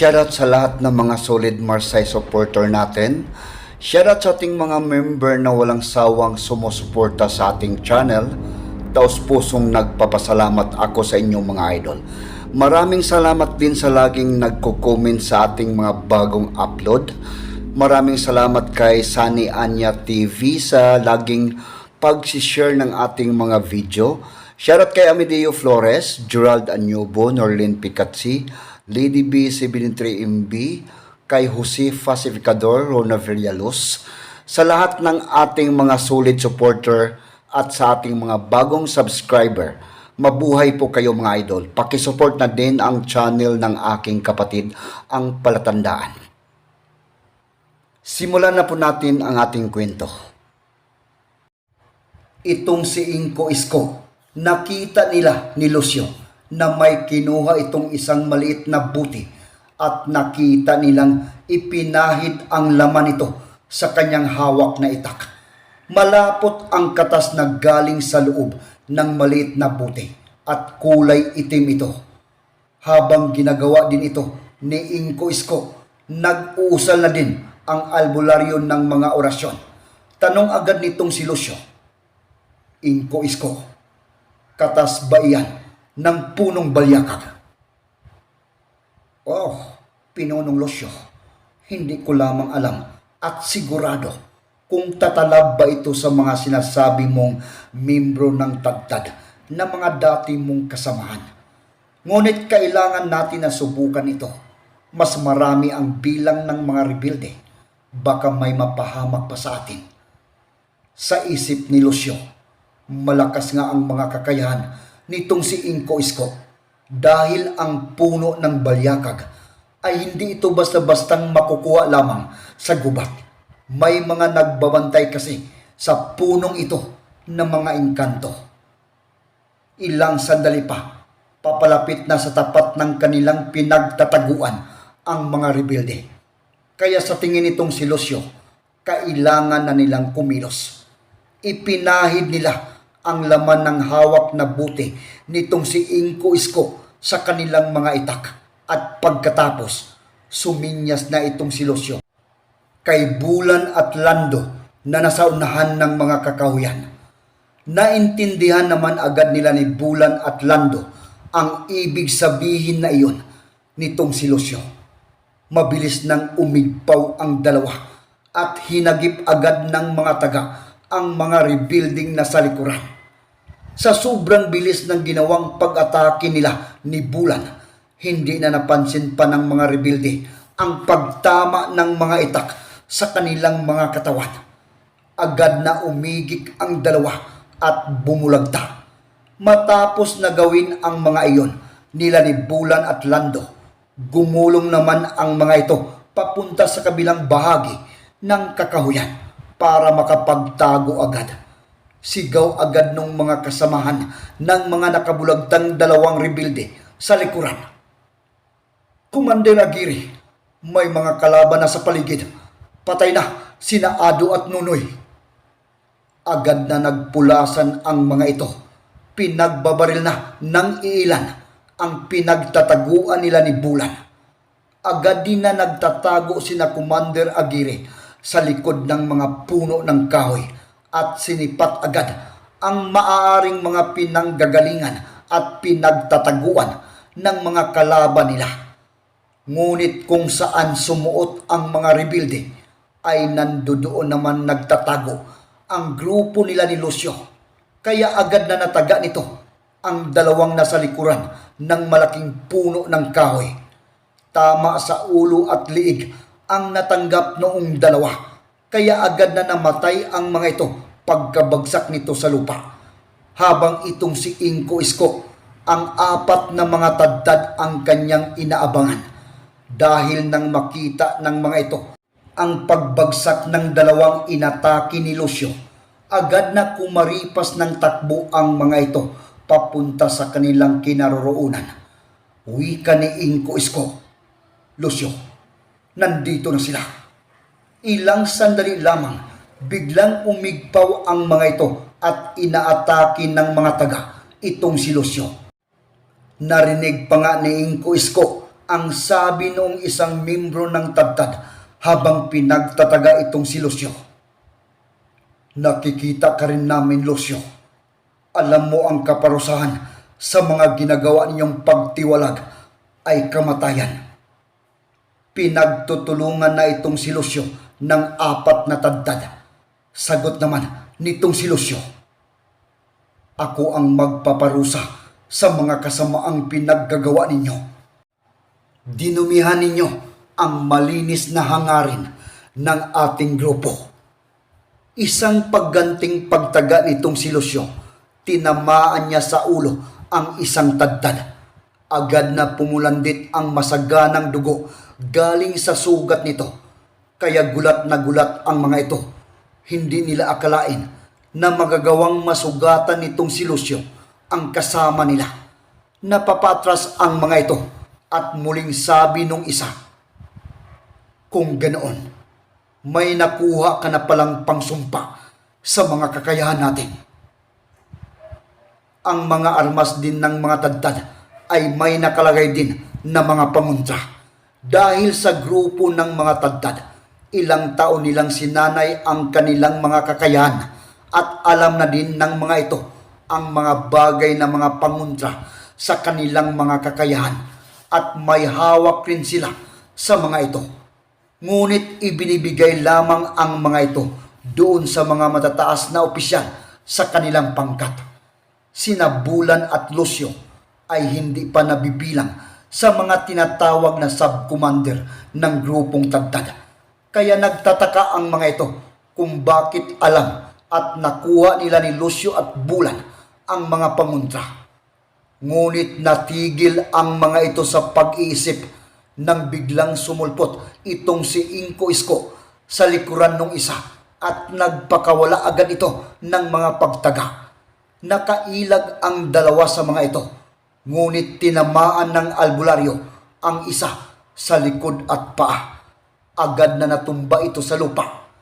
Shoutout sa lahat ng mga solid Marsay supporter natin. Shoutout sa ating mga member na walang sawang sumusuporta sa ating channel. Taos pusong nagpapasalamat ako sa inyong mga idol. Maraming salamat din sa laging nagko-comment sa ating mga bagong upload. Maraming salamat kay Sunny Anya TV sa laging pag-share ng ating mga video. Shoutout kay Amedeo Flores, Gerald Anyubo, Norlin Picatsi, Lady B 73MB, kay Jose Pacificador, Rona Villaluz, sa lahat ng ating mga solid supporter at sa ating mga bagong subscriber. Mabuhay po kayo mga idol. Pakisupport na din ang channel ng aking kapatid, ang Palatandaan. Simulan na po natin ang ating kwento. Itong si Inko Isko, nakita nila ni Lucio na may kinuha itong isang maliit na buti at nakita nilang ipinahid ang laman nito sa kanyang hawak na itak. Malapot ang katas na galing sa loob ng maliit na buti at kulay itim ito. Habang ginagawa din ito ni Inko Isko, nag-uusal na din ang albularyo ng mga orasyon. Tanong agad nitong si Lucio, Inko Isko, katas ba iyan ng punong balyakag? Oh, Pinonong Lucio, hindi ko lamang alam at sigurado kung tatalab ba ito sa mga sinasabi mong membro ng tagtad na mga dati mong kasamahan. Ngunit kailangan natin na subukan ito. Mas marami ang bilang ng mga rebelde. Baka may mapahamak pa sa atin. Sa isip ni Lucio, malakas nga ang mga kakayahan nitong si Inko Isko dahil ang puno ng balyakag ay hindi ito basta-bastang makukuha lamang sa gubat. May mga nagbabantay kasi sa punong ito ng mga engkanto. Ilang sandali pa, papalapit na sa tapat ng kanilang pinagtataguan ang mga rebelde. Kaya sa tingin nitong si Lucio, kailangan na nilang kumilos. Ipinahid nila ang laman ng hawak na buti nitong si Inko Isko sa kanilang mga itak at pagkatapos suminyas na itong si Lucio kay Bulan at Lando na nasa unahan ng mga kakahuyan. Naintindihan naman agad nila ni Bulan at Lando ang ibig sabihin na iyon nitong si Lucio. Mabilis nang umigpaw ang dalawa at hinagip agad ng mga taga ang mga rebuilding na sa likuran. Sa sobrang bilis ng ginawang pag-atake nila ni Bulan, hindi na napansin pa ng mga rebelde ang pagtama ng mga itak sa kanilang mga katawan. Agad na umigik ang dalawa at bumulagta. Matapos na gawin ang mga iyon nila ni Bulan at Lando, gumulong naman ang mga ito papunta sa kabilang bahagi ng kakahuyan para makapagtago agad. Sigaw agad ng mga kasamahan ng mga nakabulagtang dalawang rebelde sa likuran. Commander Aguirre, may mga kalaban na sa paligid. Patay na sina Ado at Nunoy. Agad na nagpulasan ang mga ito. Pinagbabaril na ng iilan ang pinagtataguan nila ni Bulan. Agad din na nagtatago sina Commander Aguirre sa likod ng mga puno ng kahoy at sinipat agad ang maaaring mga pinanggagalingan at pinagtataguan ng mga kalaban nila. Ngunit kung saan sumuot ang mga rebelde ay nandoon naman nagtatago ang grupo nila ni Lucio. Kaya agad na nataga nito ang dalawang nasa likuran ng malaking puno ng kahoy. Tama sa ulo at liig ang natanggap noong dalawa. Kaya agad na namatay ang mga ito pagkabagsak nito sa lupa. Habang itong si Inko Isko, ang apat na mga taddad ang kanyang inaabangan dahil nang makita ng mga ito ang pagbagsak ng dalawang inatake ni Lucio, agad na kumaripas ng takbo ang mga ito papunta sa kanilang kinaroroonan. Wika ni Inko Isko, Lucio, nandito na sila. Ilang sandali lamang, biglang umigpaw ang mga ito at inaatake ng mga taga itong si Lucio. Narinig pa nga ni Inko Isko ang sabi noong isang membro ng Tadtad habang pinagtataga itong si Lucio. Nakikita ka rin namin, Lucio. Alam mo ang kaparusahan sa mga ginagawa ninyong pagtiwalag ay kamatayan. Pinagtutulungan na itong si Lucio ng apat na tadtad. Sagot naman nitong si Lucio. Ako ang magpaparusa sa mga kasamaang pinaggagawa ninyo. Dinumihan ninyo ang malinis na hangarin ng ating grupo. Isang pagganting pagtaga nitong si Lucio, tinamaan niya sa ulo ang isang tadtad. Agad na pumulandit ang masaganang dugo galing sa sugat nito. Kaya gulat na gulat ang mga ito. Hindi nila akalain na magagawang masugatan nitong si Lucio ang kasama nila. Napapatras ang mga ito at muling sabi nung isa, Kung ganoon, may nakuha ka na palang pangsumpa sa mga kakayahan natin. Ang mga armas din ng mga tadtad ay may nakalagay din na mga panguntra. Dahil sa grupo ng mga tadtad, ilang taon nilang sinanay ang kanilang mga kakayahan at alam na din ng mga ito ang mga bagay na mga panguntra sa kanilang mga kakayahan at may hawak rin sila sa mga ito. Ngunit ibinibigay lamang ang mga ito doon sa mga matataas na opisyal sa kanilang pangkat. Sina Bulan at Lucio ay hindi pa nabibilang sa mga tinatawag na sub-commander ng grupong tagtad. Kaya nagtataka ang mga ito kung bakit alam at nakuha nila ni Lucio at Bulan ang mga panguntra. Ngunit natigil ang mga ito sa pag-iisip nang biglang sumulpot itong si Inko Isko sa likuran ng isa at nagpakawala agad ito ng mga pagtaga. Nakailag ang dalawa sa mga ito, ngunit tinamaan ng albularyo ang isa sa likod at paa. Agad na natumba ito sa lupa.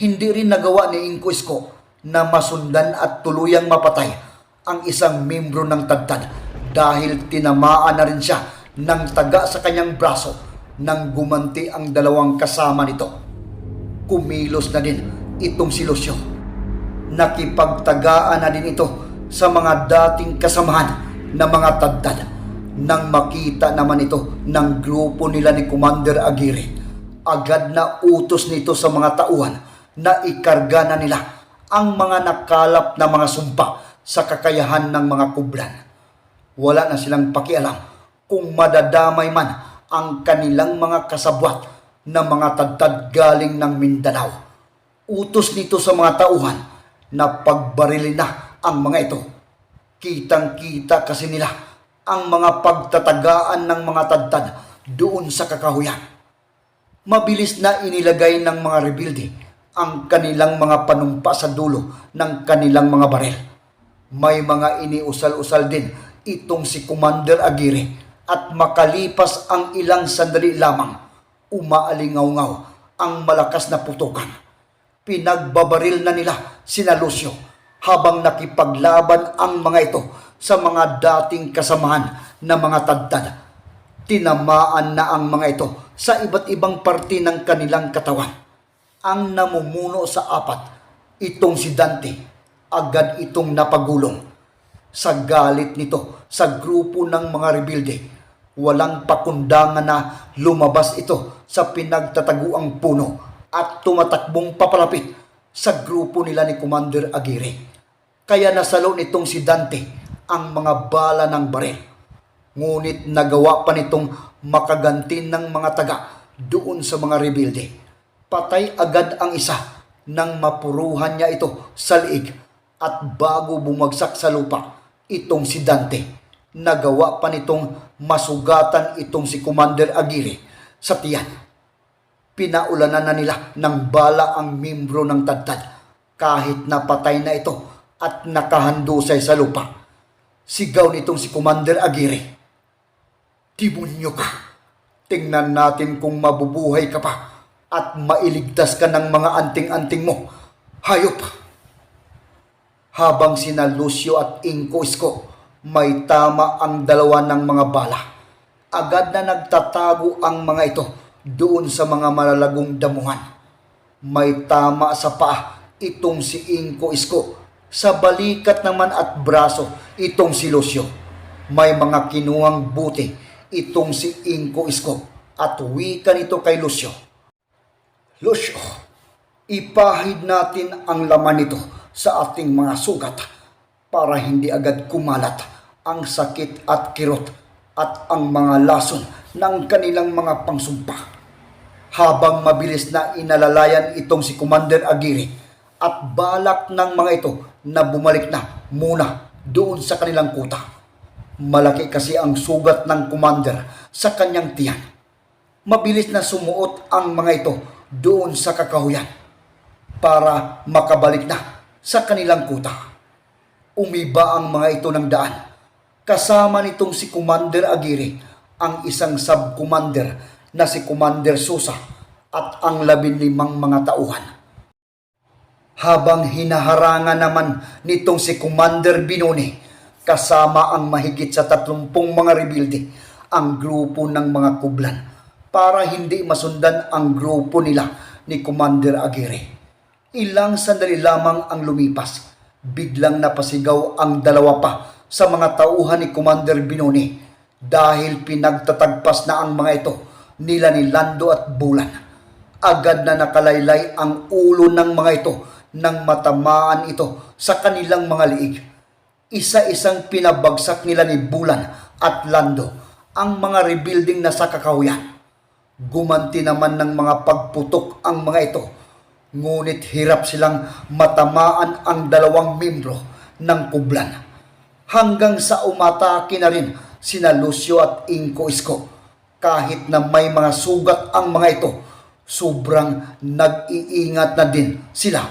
Hindi rin nagawa ni Inko Isko na masundan at tuluyang mapatay ang isang membro ng tagtad dahil tinamaan na rin siya ng taga sa kanyang braso nang gumanti ang dalawang kasama nito. Kumilos na din itong si Lucio. Nakipagtagaan na din ito sa mga dating kasamahan na mga tagtad nang makita naman ito ng grupo nila ni Commander Aguirre. Agad na utos nito sa mga tauhan na ikarga na nila ang mga nakalap na mga sumpa sa kakayahan ng mga kublan. Wala na silang pakialam kung madadamay man ang kanilang mga kasabwat na mga tagtad galing ng Mindanao. Utos nito sa mga tauhan na pagbarilin na ang mga ito. Kitang-kita kasi nila ang mga pagtatagaan ng mga tagtad doon sa kakahuyan. Mabilis na inilagay ng mga rebelde ang kanilang mga panumpa sa dulo ng kanilang mga baril. May mga iniusal-usal din itong si Commander Aguirre at makalipas ang ilang sandali lamang, umaalingaw-ngaw ang malakas na putukan. Pinagbabaril na nila sina Lucio habang nakipaglaban ang mga ito sa mga dating kasamahan na mga tagtad. Tinamaan na ang mga ito sa iba't ibang parte ng kanilang katawan. Ang namumuno sa apat, itong si Dante, agad itong napagulong. Sa galit nito sa grupo ng mga rebelde, walang pakundangan na lumabas ito sa pinagtataguang puno at tumatakbong papalapit sa grupo nila ni Commander Aguirre. Kaya nasalo nitong si Dante ang mga bala ng baril. Ngunit nagawa pa nitong makaganti ng mga taga doon sa mga rebelde. Patay agad ang isa nang mapuruhan niya ito sa liig at bago bumagsak sa lupa itong si Dante. Nagawa pa nitong masugatan itong si Commander Aguirre sa tiyan. Pinaulanan na nila ng bala ang membro ng tadtad kahit napatay na ito at nakahandusay sa lupa. Sigaw nitong si Commander Aguirre. Demonyo ka! Tingnan natin kung mabubuhay ka pa at mailigtas ka ng mga anting-anting mo. Hayop! Habang sina Lucio at Inko Isko, may tama ang dalawa ng mga bala. agad na nagtatago ang mga ito doon sa mga malalagong damuhan. May tama sa paa itong si Inko Isko. Sa balikat naman at braso itong si Lucio. May mga kinuhang buti itong si Inko Isko at wika nito kay Lucio. Lucio, ipahid natin ang laman nito sa ating mga sugat para hindi agad kumalat ang sakit at kirot at ang mga lason ng kanilang mga pangsumpa. Habang mabilis na inalalayan itong si Commander Aguirre at balak ng mga ito na bumalik na muna doon sa kanilang kuta. Malaki kasi ang sugat ng commander sa kanyang tiyan. Mabilis na sumuot ang mga ito doon sa kakahuyan para makabalik na sa kanilang kuta. Umiba ang mga ito ng daan. Kasama nitong si Commander Aguirre, ang isang sub-commander na si Commander Sosa at ang labinlimang mga tauhan. Habang hinaharangan naman nitong si Commander Binone, kasama ang mahigit sa tatlumpong mga rebilde, ang grupo ng mga kublan para hindi masundan ang grupo nila ni Commander Aguirre. Ilang sandali lamang ang lumipas. Biglang napasigaw ang dalawa pa sa mga tauhan ni Commander Binone dahil pinagtatagpas na ang mga ito nila ni Lando at Bulan. Agad na nakalaylay ang ulo ng mga ito nang matamaan ito sa kanilang mga liig. Isa-isang pinabagsak nila ni Bulan at Lando ang mga rebuilding na sa kakahuyan. Gumanti naman ng mga pagputok ang mga ito. Ngunit hirap silang matamaan ang dalawang membro ng kublan. Hanggang sa umatake na rin sina Lucio at Inko Isko. Kahit na may mga sugat ang mga ito, sobrang nag-iingat na din sila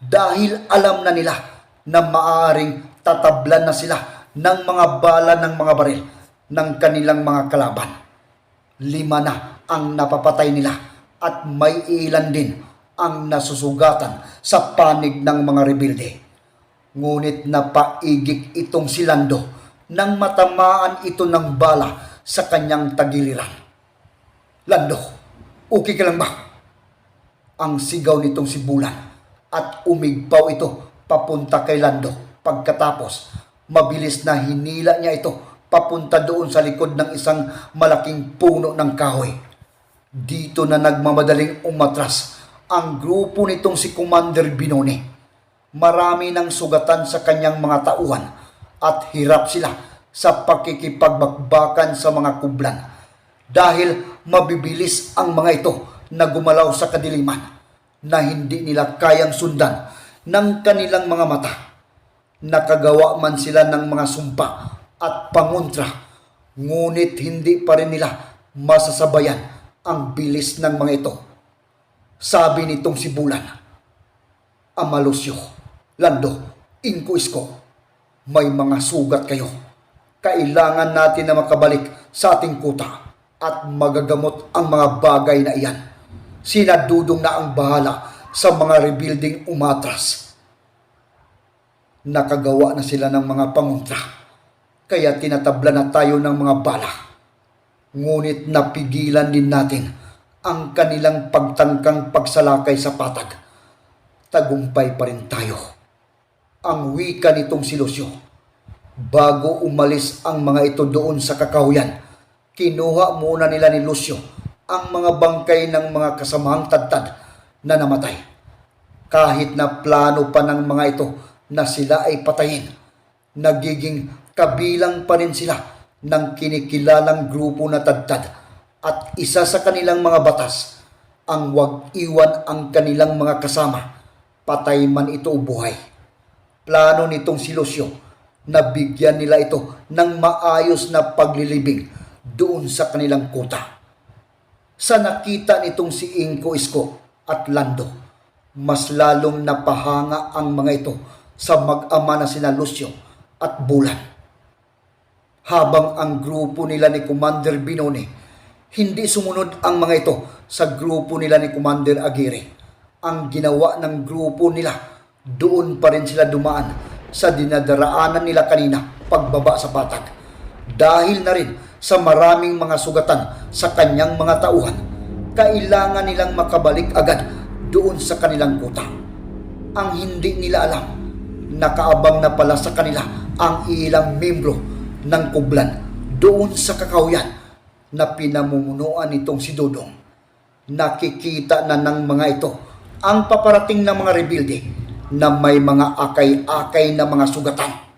dahil alam na nila na maaring tatablan na sila ng mga bala ng mga baril ng kanilang mga kalaban lima na ang napapatay nila at may ilan din ang nasusugatan sa panig ng mga rebilde. Ngunit napaigik itong si Lando nang matamaan ito ng bala sa kanyang tagiliran. Lando, okay ka lang ba? Ang sigaw nitong si Bulan at umigpaw ito papunta kay Lando. Pagkatapos, mabilis na hinila niya ito papunta doon sa likod ng isang malaking puno ng kahoy. Dito na nagmamadaling umatras ang grupo nitong si Commander Binone. Marami ng sugatan sa kanyang mga tauhan at hirap sila sa pakikipagbakbakan sa mga kublan dahil mabibilis ang mga ito na gumalaw sa kadiliman na hindi nila kayang sundan ng kanilang mga mata. Nakagawa man sila ng mga sumpa at pangontra, ngunit hindi pa rin nila masasabayan ang bilis ng mga ito. Sabi nitong si Bulan, Amalosyo, Lando, Inko may mga sugat kayo. Kailangan natin na makabalik sa ating kuta at magagamot ang mga bagay na iyan. Sinadudong na ang bahala sa mga rebuilding umatras. Nakagawa na sila ng mga pangontra kaya tinatabla na tayo ng mga bala. Ngunit napigilan din natin ang kanilang pagtangkang pagsalakay sa patag. Tagumpay pa rin tayo. Ang wika nitong si Lucio. Bago umalis ang mga ito doon sa kakahuyan, kinuha muna nila ni Lucio ang mga bangkay ng mga kasamahang tadtad na namatay. Kahit na plano pa ng mga ito na sila ay patayin, nagiging kabilang pa rin sila ng kinikilalang grupo na tadtad at isa sa kanilang mga batas ang wag iwan ang kanilang mga kasama, patay man ito o buhay. Plano nitong si Lucio na bigyan nila ito ng maayos na paglilibing doon sa kanilang kuta. Sa nakita nitong si Inko Isko at Lando, mas lalong napahanga ang mga ito sa mag-ama na sina Lucio at Bulan. Habang ang grupo nila ni Commander Binone, hindi sumunod ang mga ito sa grupo nila ni Commander Aguirre. Ang ginawa ng grupo nila, doon pa rin sila dumaan sa dinadaraanan nila kanina pagbaba sa patag. Dahil na rin sa maraming mga sugatan sa kanyang mga tauhan, kailangan nilang makabalik agad doon sa kanilang kuta. Ang hindi nila alam, nakaabang na pala sa kanila ang ilang membro ng kublan doon sa kakahuyan na pinamumunuan nitong si Dudong. Nakikita na ng mga ito ang paparating ng mga rebilde na may mga akay-akay na mga sugatan